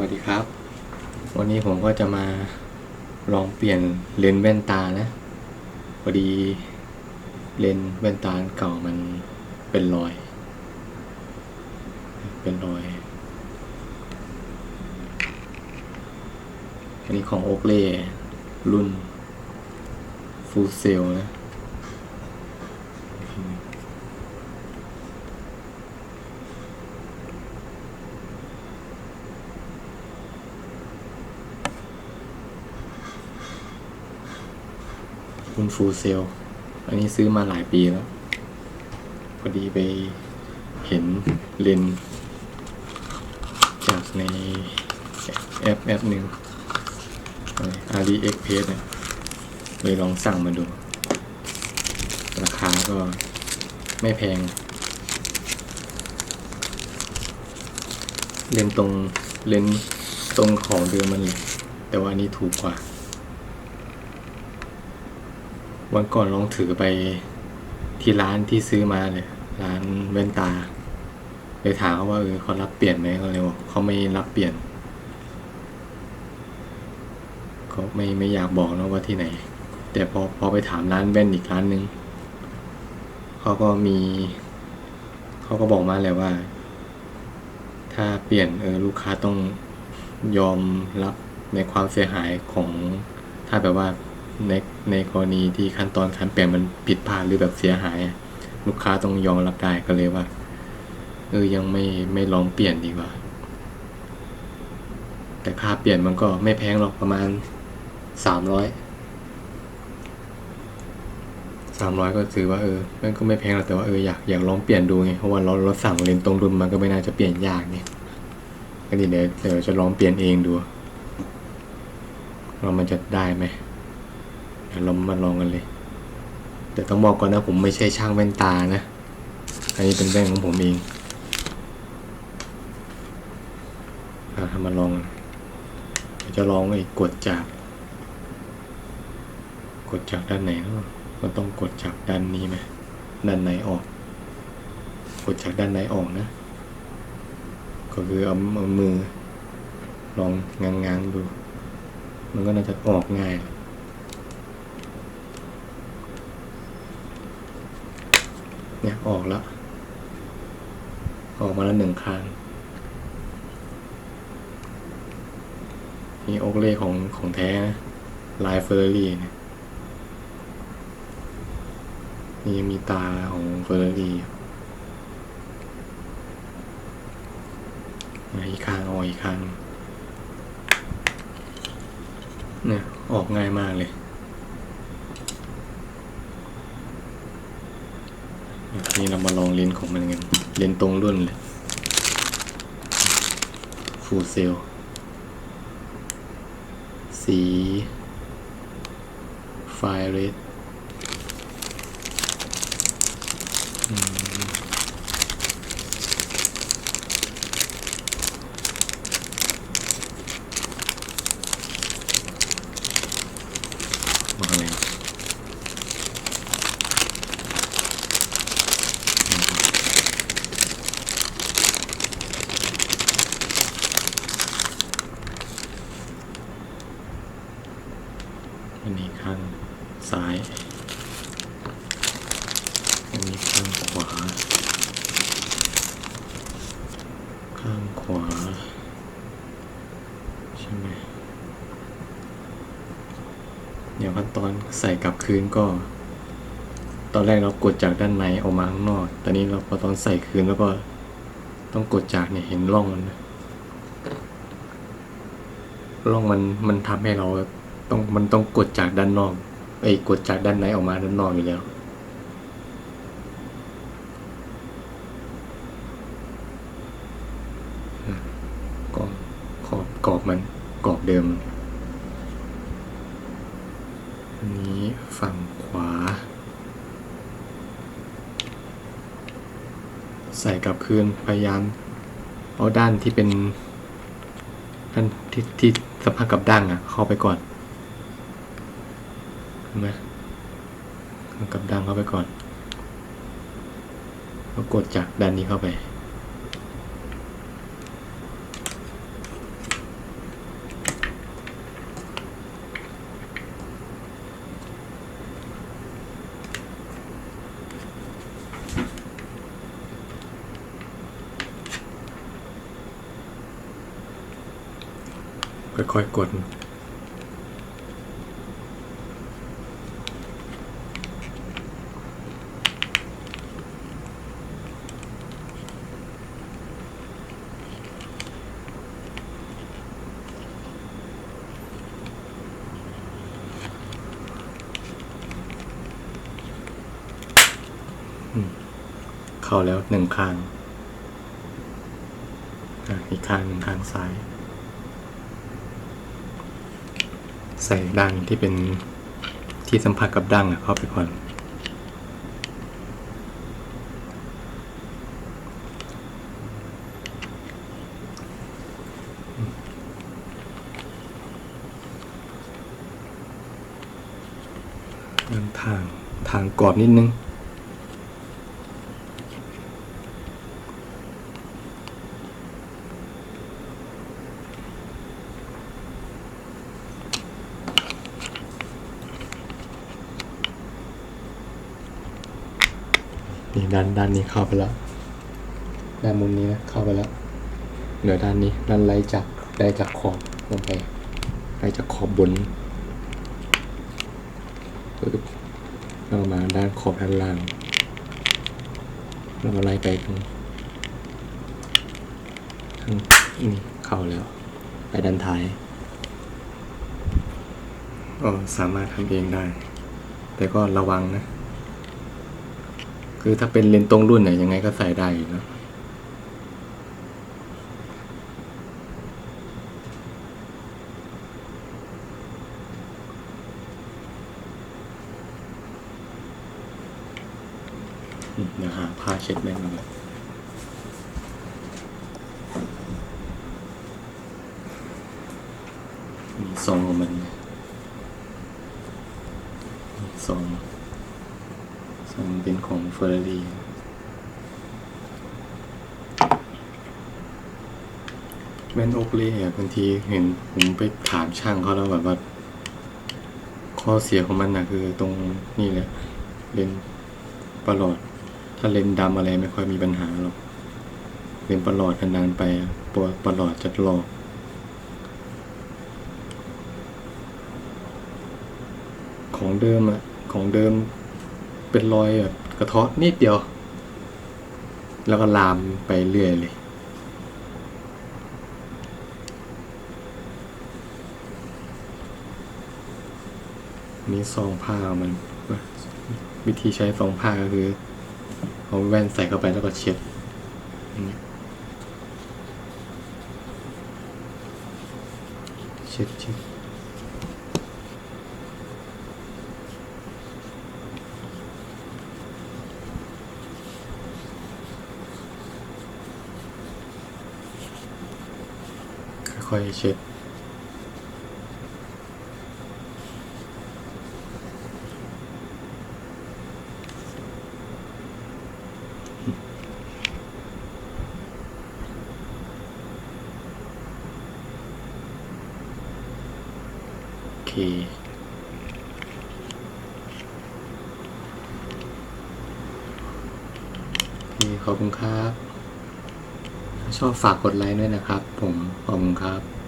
วัสดีครับ วันนี้ผมก็จะมาลองเปลี่ยนเลนส์แว่นตานะพอดีเลนส์แว่นตาเก่ามันเป็นรอย เป็นรอย อันนี้ของโอเล่รุ่นฟูเซลนะ รุ่นฟูเซลอันนี้ซื้อมาหลายปีแล้ว พอดีไปเห็นเลนจากในแอปแอปหนึ่งอารีเอ็กเพสเนี่ยเลยลองสั่งมาดู ราคาก็ไม่แพง เลนตรงเลนตรงของเดิมมันเลยแต่ว่านนี้ถูกกว่า วันก่อนลองถือไปที่ร้านที่ซื้อมาเลยร้านแว่นตาเลยถามเขาว่าเออเขารับเปลี่ยนไหมเขาเลยบอกเขาไม่รับเปลี่ยนเขาไม่ไม่อยากบอกนะว่าที่ไหน แต่พอพอไปถามร้านแว่นอีกร้านหนึ่งเขาก็มีเขาก็บอกมาเลยว่า ถ้าเปลี่ยนเออลูกค้าต้องยอมรับในความเสียหายของถ้าแบบว่า ในในกรณีที่ขั้นตอนการเปลี่ยนมันผิดพลาดหรือแบบเสียหาย ลูกค้าต้องยอมรับได้ก็เลยว่าเออยังไม่ไม่ลองเปลี่ยนดีกว่า แต่ค่าเปลี่ยนมันก็ไม่แพงหรอกประมาณสามร้อยสามร้อยก็ถือว่าเออมันก็ไม่แพงหรอกแต่ว่าเอออยากอยากลองเปลี่ยนดูไงเพราะว่าเราเราสั่งเลนตรงรุ่นมันก็ไม่น่าจะเปลี่ยนยากเนี่ยก็นี่เดี๋ยวเดี๋ยวจะลองเปลี่ยนเองดูว่ามันจะได้ไหม เรามาลองกันเลย แต่ต้องบอกก่อนนะผมไม่ใช่ช่างแว่นตานะ อันนี้เป็นแว่นของผมเองเอาทำมาลองเดี๋ยวจะลองไอ้กดจาก กดจากด้านไหนเนาะมันต้องกดจากด้านนี้ไหมด้านไหนออก กดจากด้านไหนออกนะ ก็คือเอามือลองงางๆดู มันก็น่าจะออกง่าย เนี่ยออกแล้ว ออกมาแล้วหนึ่งครั้งนี่โอกเล่ของของแท้นะลายเฟอร์รารี่เนี่ยนี่ยังมีตาของเฟอร์รารี่อีกข้างออกอีกข้างเนี่ยออกง่ายมากเลย นี่เรามาลองเลนของมันกันเลนตรงรุ่นเลยฟูเซลสีไฟเรดมาเลย อันนี้ข้างซ้ายอันนี้ข้างขวา ข้างขวา ใช่ไหมเดี๋ยวขั้นตอนใส่กลับคืนก็ ตอนแรกเรากดจากด้านในออกมาข้างนอก ตอนนี้เราพอตอนใส่คืนแล้วก็ต้องกดจากเนี่ยเห็นร่องมันนะร่องมันมันทำให้เรา ต้องมันต้องกดจากด้านนอกเอ้ยกดจากด้านในออกมาด้านนอกอยู่แล้วกรอบขอบกรอบมันกรอบเดิมอันนี้ฝั่งขวา ใส่กลับคืนพยายามเอาด้านที่เป็นด้านที่ที่สัมผัสกับด้านอะเข้าไปก่อนเห็น มเอกับดังเข้าไปก่อนแล้วกดจากด้านนี้เข้าไป ค่อยๆกด เข้าแล้วหนึ่งข้างอีกข้างหนึ่งข้างซ้าย ใส่ด้านที่เป็นที่สัมผัสกับดั้งอะเข้าไปก่อน ทางทางกรอบนิดนึง นี่ ด้านด้านนี้เข้าไปแล้วด้านมุมนี้นะเข้าไปแล้วเหลือด้านนี้ด้านไล่จากไล่จากขอบลงไปไล่จากขอบบนปึ๊บแล้วมาด้านขอบด้านล่างแล้วก็ไล่ไปตรงทางนี่เข้าแล้ว ไปด้านท้ายก็สามารถทำเองได้ แต่ก็ระวังนะ คือถ้าเป็นเลนส์ตรงรุ่นเนี่ยยังไงก็ใส่ได้อยู่เนะอืมเดี๋ยวหาผ้าเช็ดแม่งเลยมีซองของมันเนี่ยซอง ซองเป็นของเฟอร์รารี่แว่นโอกเล่บางทีเห็นผมไปถามช่างเขาแล้วแบบว่า ข้อเสียของมันนะคือตรงนี่แหละ เลนประหลอด ถ้าเลนดำอะไรไม่ค่อยมีปัญหาหรอก เลนประหลอดนานๆไปอะตัวประหลอดจะหลอกของเดิมอะของเดิม เป็นรอยแบบกระเทาะนิดเดียว แล้วก็ลามไปเรื่อยเลย นี่ซองผ้ามัน วิธีใช้ซองผ้าก็คือ เอาแว่นใส่เข้าไปแล้วก็เช็ดเงี้ยเช็ดเช็ด ค่อยเช็ดโอเคขอบคุณครับ ชอบฝากกดไลค์ด้วยนะครับ ผมขอบคุณครับ